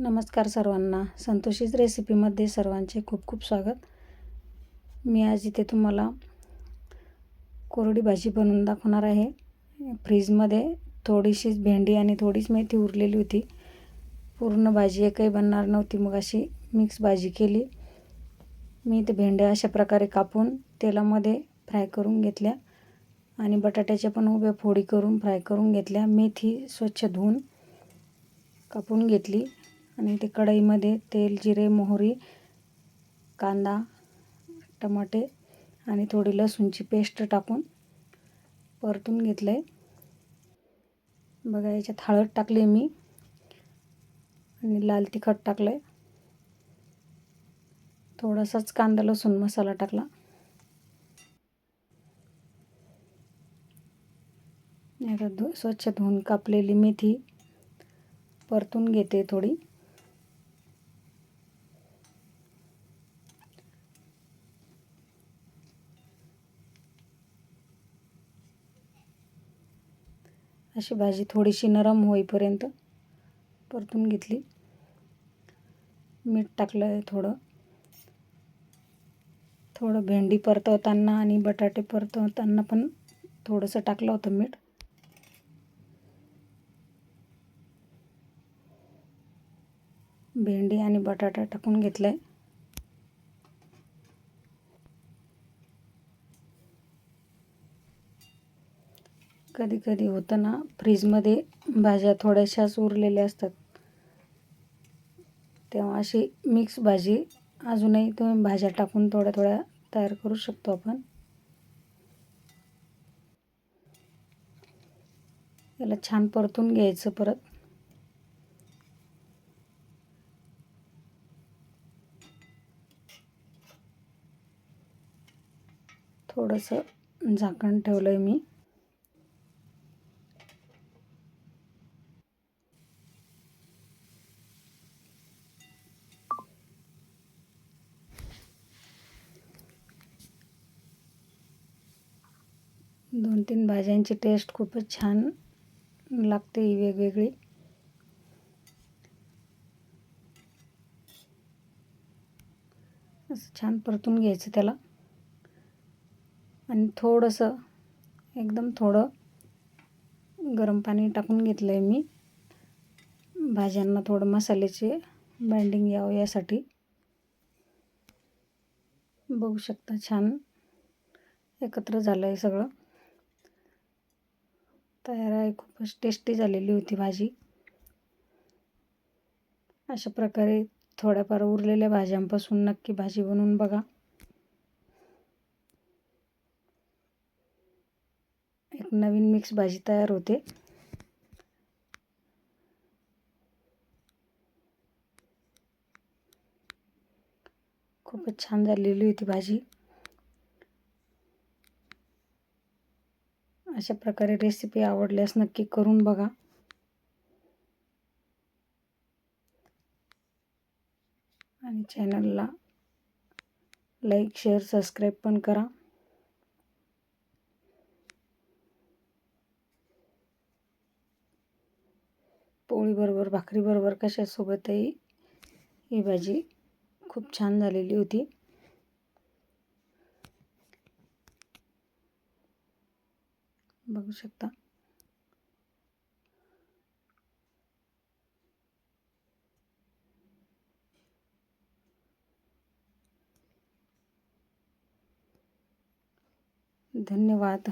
नमस्कार सर्वांना. संतोषीच रेसिपीमध्ये सर्वांचे खूप खूप स्वागत. मी आज इथे तुम्हाला कोरडी भाजी बनवून दाखवणार आहे. फ्रीजमध्ये थोडीशीच भेंडी आणि थोडीच मेथी उरलेली होती. पूर्ण भाजी एकही बनणार नव्हती. मग अशी मिक्स भाजी केली. मी ते भेंड्या अशा प्रकारे कापून तेलामध्ये फ्राय करून घेतल्या आणि बटाट्याच्या पण उभ्या फोडी करून फ्राय करून घेतल्या. मेथी स्वच्छ धुवून कापून घेतली. आणि ते कढईमध्ये तेल जिरे मोहरी कांदा टमाटे आणि थोडी लसूणची पेस्ट टाकून परतून घेतलं आहे बघा याच्यात हळद टाकली मी आणि लाल तिखट टाकलं आहे थोडासाच कांदा लसूण मसाला टाकला. आता धु स्वच्छ धुवून कापलेली मेथी परतून घेते थोडी. अशी भाजी थोडीशी नरम होईपर्यंत परतून घेतली. मीठ टाकलं आहे थोडं. थोडं भेंडी परतवताना आणि बटाटे परतवताना पण थोडंसं टाकलं होतं मीठ. भेंडी आणि बटाटा टाकून घेतलं आहे कधी कधी होतं ना फ्रीजमध्ये भाज्या थोड्याशाच उरलेल्या असतात. तेव्हा अशी मिक्स भाजी अजूनही तुम्ही भाज्या टाकून थोड्या थोड्या तयार करू शकतो आपण. याला छान परतून घ्यायचं परत. थोडंसं झाकण ठेवलं आहे मी. दोन तीन भाज्यांची टेस्ट खूपच छान लागते ही वेगवेगळी. असं छान परतून घ्यायचं त्याला. आणि थोडंसं एकदम थोडं गरम पाणी टाकून घेतलं आहे मी. भाज्यांना थोडं मसाल्याचे बाइंडिंग यावं यासाठी. बघू शकता छान एकत्र झालं आहे सगळं. तयार आहे. खूपच टेस्टी झालेली होती भाजी. अशा प्रकारे थोड्याफार उरलेल्या भाज्यांपासून नक्की भाजी बनवून बघा. एक नवीन मिक्स भाजी तयार होते. खूपच छान झालेली होती भाजी. अशा प्रकारे रेसिपी आवडल्यास नक्की करून बघा. आणि चॅनलला लाईक शेअर सबस्क्राईब पण करा. पोळीबरोबर भाकरीबरोबर कशासोबतही ही भाजी खूप छान झालेली होती. बघू शकता. धन्यवाद.